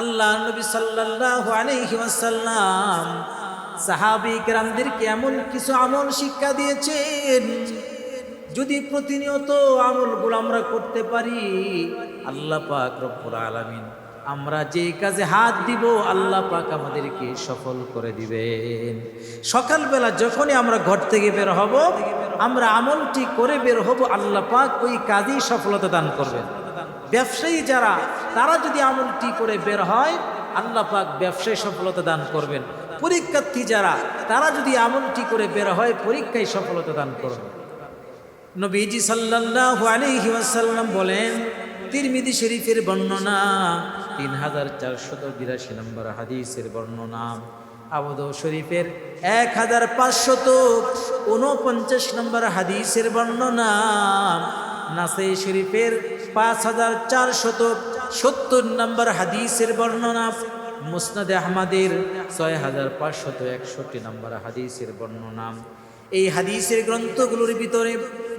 আল্লাহ নবী সাল্লাল্লাহু আলাইহি ওয়াসাল্লাম সাহাবী কেরামদেরকে এমন কিছু আমল শিক্ষা দিয়েছেন, যদি প্রতিনিয়ত আমলগুলো আমরা করতে পারি, আল্লাহ পাক রব্বুল আলামিন আমরা যে কাজে হাত দিব, আল্লাহ পাক আমাদেরকে সফল করে দিবেন। সকালবেলা যখনই আমরা ঘর থেকে বের হব, আমরা আমলটি করে বের হব, আল্লাহ পাক ওই কাজেই সফলতা দান করবেন। ব্যবসায়ী যারা তারা যদি আমলটি করে বের হয়, আল্লাহ পাক ব্যবসায় সফলতা দান করবেন। পরীক্ষার্থী যারা, তারা যদি আমলটি করে বের হয়, পরীক্ষায় সফলতা দান করবেন। নবীজি সাল্লাল্লাহু আলাইহি ওয়াসাল্লাম বলেন, তিরমিজি শরীফের বর্ণনা তিন হাজার চারশত বিরাশি নম্বর হাদিসের বর্ণনা। আবুদ শরীফের এক হাজার পাঁচশত উনপঞ্চাশ নম্বর হাদিসের বর্ণনা। নাসে শরীফের পাঁচ হাজার চারশত সত্তর নম্বর হাদিসের বর্ণনা মুসনাদে আহমাদের ছয় হাজার পাঁচশত একষট্টি নম্বর হাদিসের বর্ণনা। এই হাদিসের গ্রন্থগুলোর ভিতরে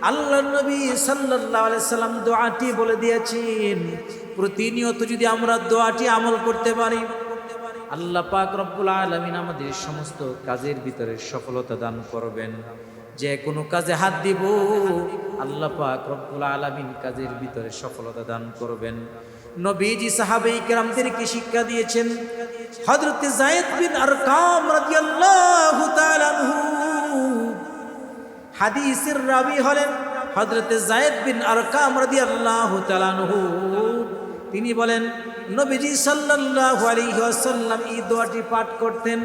আল্লাহ নবী সাল্লাম দোয়াটি বলে দিয়েছেন। প্রতিনিয়ত যদি আমরা দোয়াটি আমল করতে পারি, আল্লাহ পাক রব্বুল আলামিন আমাদের সমস্ত কাজের ভিতরে সফলতা দান করবেন। যে কোনো কাজে হাত দিব, আল্লাহ পাক রব্বুল আলামিন কাজের ভিতরে সফলতা দান করবেন। নবীজি সাহাবে কেরামদেরকে শিক্ষা দিয়েছেন? হযরত যায়েদ বিন আরকাম রাদিয়াল্লাহু তাআলা হাদিসের রাবি হলেন হযরত যায়েদ বিন আরকাম রাদিয়াল্লাহু তাআলা তিনি বলেন, নবীজি সাল্লাল্লাহু আলাইহি ওয়াসাল্লাম এই দোয়াটি পাঠ করতেন।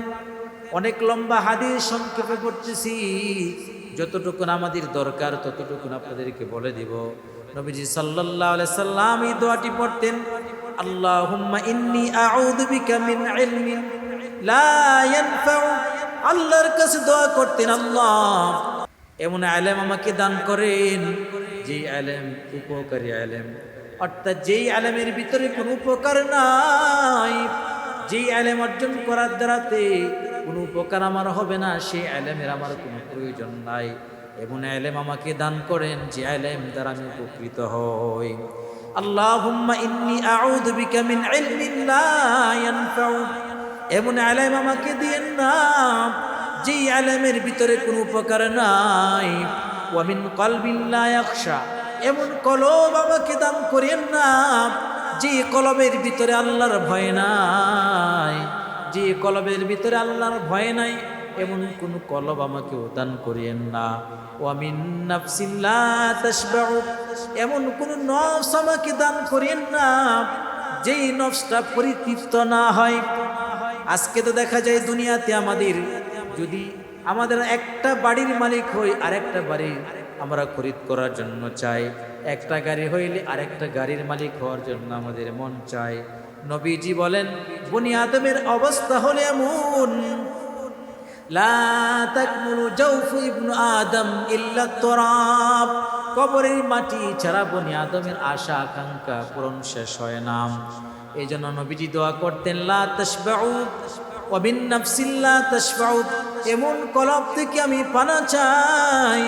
অনেক লম্বা হাদিস সংক্ষেপে পড়তেছি। যতটুকুন আমাদের দরকার ততটুকুন আপনাদেরকে বলে দিব। নবীজি সাল্লাল্লাহু আলাইহি সাল্লাম এই দোয়াটি পড়তেন, আল্লাহুম্মা ইন্নী আউযু বিকা মিন ইলমিন, লা ইয়ানফাউ। আল্লাহর কাছে দোয়া করতেন, আল্লাহ, এমন আলেম আমাকে দান করেন যেই আলেম উপকারী আলেম। অর্থাৎ যেই আলেমের ভিতরে কোনো উপকার নাই, যেই আলেম অর্জন করার দ্বারাতে কোনো উপকার আমার হবে না, সেই আলেমের আমার কোনো প্রয়োজন নাই। এমন আলেম আমাকে দান করেন যে আলেম দ্বারা আমি উপকৃত হই। আল্লাহুম্মা ইন্নী আউযু বিকা মিন ইলমিন লা ইয়ানফাউ। এমন আলেম আমাকে দিয়েন না, যেই আলেমের ভিতরে কোনো উপকার নাই। ওয়ামিন কলবিল্লা একশা এমন কলব আমাকে দান করেন না যে কলবের ভিতরে আল্লাহর ভয় নাই। যে কলবের ভিতরে আল্লাহর ভয় নাই এমন কোন কলব আমাকে দান করিয়েন না। ওয়ামিন নাফসিল্লা এমন কোন নফস আমাকে দান করিয়েন না, যেই নফসটা পরিতৃপ্ত না হয়। আজকে তো দেখা যায় দুনিয়াতে আমাদের, যদি আমাদের একটা বাড়ির মালিক হই আর একটা বাড়ি আমরা খরিদ করার জন্য চাই। একটা গাড়ি হইলে আরেকটা গাড়ির মালিক হওয়ার জন্য আমাদের মন চায় নবীজি বলেন, বনি আদমের অবস্থা হলে এমন কবরের মাটি ছাড়া বনি আদমের আশা, আকাঙ্ক্ষা পূরণ শেষ হয় না। এই জন্য নবীজি দোয়া করতেন, লা তাসবাউ ওয়াবিন নাফসিল্লা তাসবাউ এমন কলব থেকে আমি পানা চাই,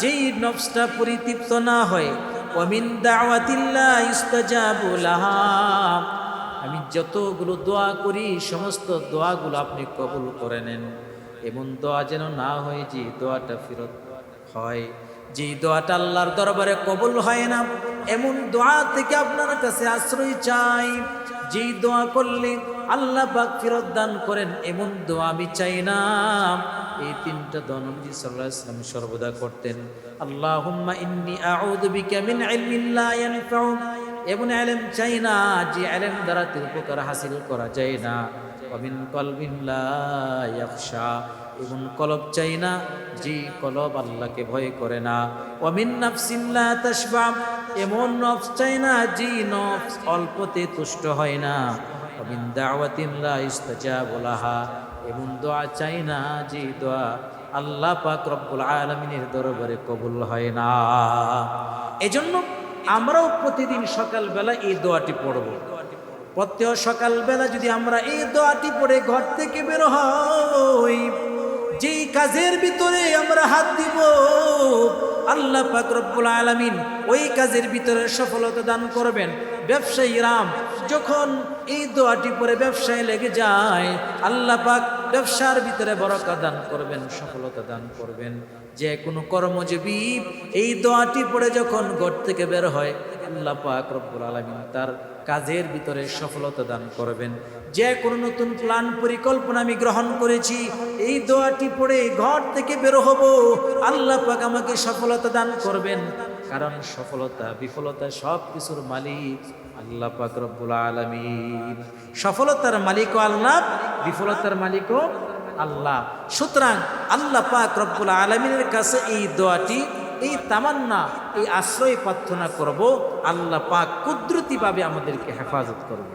যেই নফসটা পরিতৃপ্ত না হয়। ওয়ামিন দাওয়াতিল্লা ইস্তাজাবু লাহা। আমি যতগুলো দোয়া করি, সমস্ত দোয়াগুলো আপনি কবুল করে নেন। এমন দোয়া যেন না হয়, যে দোয়াটা ফেরত হয়। যে দোয়াটা আল্লাহর দরবারে কবুল হয় না, এমন দোয়া থেকে আপনার কাছে আশ্রয় চাই। যেই দোয়া করলে আল্লাহ পাক ফেরত দান করেন, এমন দোয়া আমি চাই না। এই তিনটা সাল্লাল্লাহু আলাইহি ওয়াসাল্লাম সর্বদা করতেন। ইয়ানফাউ। এমন আলেম চাই না, যে আলেম দ্বারা উপকার হাসিল করা যায় না। অমিন কলবিন লা ইয়াখশা এমন কলব চাই না যে কলব আল্লাহকে ভয় করে না। অমিন নাফসিল্লা তাসবা এমন নফস চাই না যে নফস অল্পতে তুষ্ট হয় না। অমিন দাওয়াতিল্লা ইস্তাজাবু লাহা এমন দোয়া চাই না যে দোয়া আল্লাহ পাক রব্বুল আলমিনের দরবারে কবুল হয় না। এজন্য আমরাও প্রতিদিন সকালবেলা এই দোয়াটি পড়ব। প্রত্যেক সকালবেলা যদি আমরা এই দোয়াটি পড়ে ঘর থেকে বের হই, যেই কাজের ভিতরে আমরা হাত দিব, আল্লাহ পাক আলামিন ওই কাজের ভিতরে সফলতা দান করবেন। ব্যবসায়ী রাম, যখন এই দোয়াটি পরে ব্যবসায় লেগে যায়, আল্লাহ পাক ব্যবসার ভিতরে বরকা দান করবেন, সফলতা দান করবেন। যে কোনো কর্মজীবী এই দোয়াটি পড়ে যখন ঘর থেকে বের হয় আল্লাহ পাক রব্বুল আলামিন তার কাজের ভিতরে সফলতা দান করবেন। যে কোনো নতুন প্ল্যান পরিকল্পনা আমি গ্রহণ করেছি, এই দোয়াটি পড়ে ঘর থেকে বের হব, আল্লাহ পাক আমাকে সফলতা দান করবেন। কারণ সফলতা, বিফলতা সব কিছুর মালিক আল্লাহ পাক রব্বুল আলামিন। সফলতার মালিকও আল্লাহ, বিফলতার মালিকও আল্লাহ। সুতরাং আল্লাহ পাক রব্বুল আলমিনের কাছে এই দোয়াটি এই তামান্না এই আশ্রয় প্রার্থনা করব আল্লাহ পাক কুদরতিভাবে আমাদেরকে হেফাজত করবে।